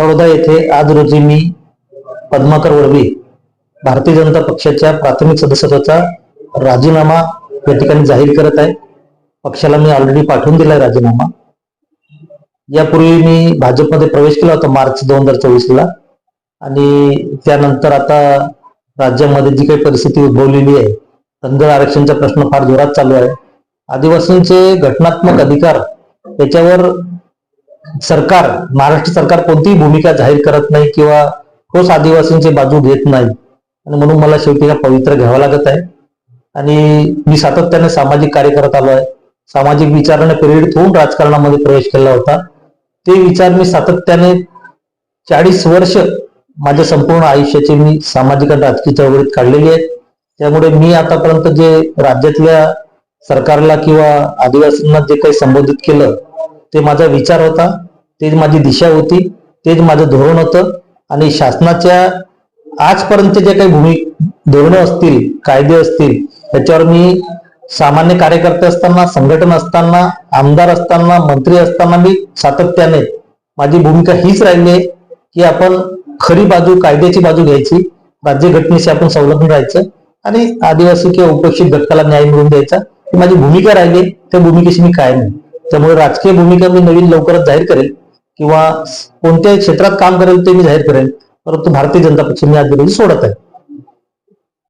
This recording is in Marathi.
तळोदा येथे आज रोजी मी पद्माकर वडवी भारतीय जनता पक्षाच्या प्राथमिक सदस्यत्वाचा राजीनामा या ठिकाणी जाहीर करत आहे. पक्षाला मी ऑलरेडी पाठवून दिलाय राजीनामा. यापूर्वी मी भाजपमध्ये प्रवेश केला होता मार्च दोन हजार चोवीसला. आणि त्यानंतर आता राज्यामध्ये जी काही परिस्थिती उद्भवलेली आहे धनगर आरक्षणचा प्रश्न फार जोरात चालू आहे. आदिवासींचे घटनात्मक अधिकार याच्यावर सरकार महाराष्ट्र सरकार कोणतीही भूमिका जाहीर करत नाही किंवा ठोस आदिवासींची बाजू घेत नाही. आणि म्हणून मला शेवटी हा पवित्र घ्यावा लागत आहे. आणि मी सातत्याने सामाजिक कार्य करत आलो आहे. सामाजिक विचाराने प्रेरित होऊन राजकारणामध्ये प्रवेश केला होता. ते विचार मी सातत्याने चाळीस वर्ष माझ्या संपूर्ण आयुष्याची मी सामाजिक आणि राजकीय चळवळीत काढलेली आहेत त्यामुळे मी आतापर्यंत जे राज्यातल्या सरकारला किंवा आदिवासींना जे काही संबोधित केलं ते माझा विचार होता. तेच माझी दिशा होती तेच माझं धोरण होतं. आणि शासनाच्या आजपर्यंत जे काही भूमी धोरणं असतील कायदे असतील त्याच्यावर मी सामान्य कार्यकर्ते असताना संघटन असताना आमदार असताना मंत्री असताना मी सातत्याने माझी भूमिका हीच राहिली आहे की आपण खरी बाजू कायद्याची बाजू घ्यायची राज्यघटनेशी आपण संलग्न राहायचं आणि आदिवासी किंवा उपेक्षित घटकाला न्याय मिळवून द्यायचा. ही माझी भूमिका राहिली त्या भूमिकेशी मी कायम त्यामुळे राजकीय भूमिका मी नवीन लवकरच जाहीर करेल. किंवा कोणत्या क्षेत्रात काम करेल ते मी जाहीर करेन. परंतु भारतीय जनता पक्ष मी आज विरोधी सोडत आहे.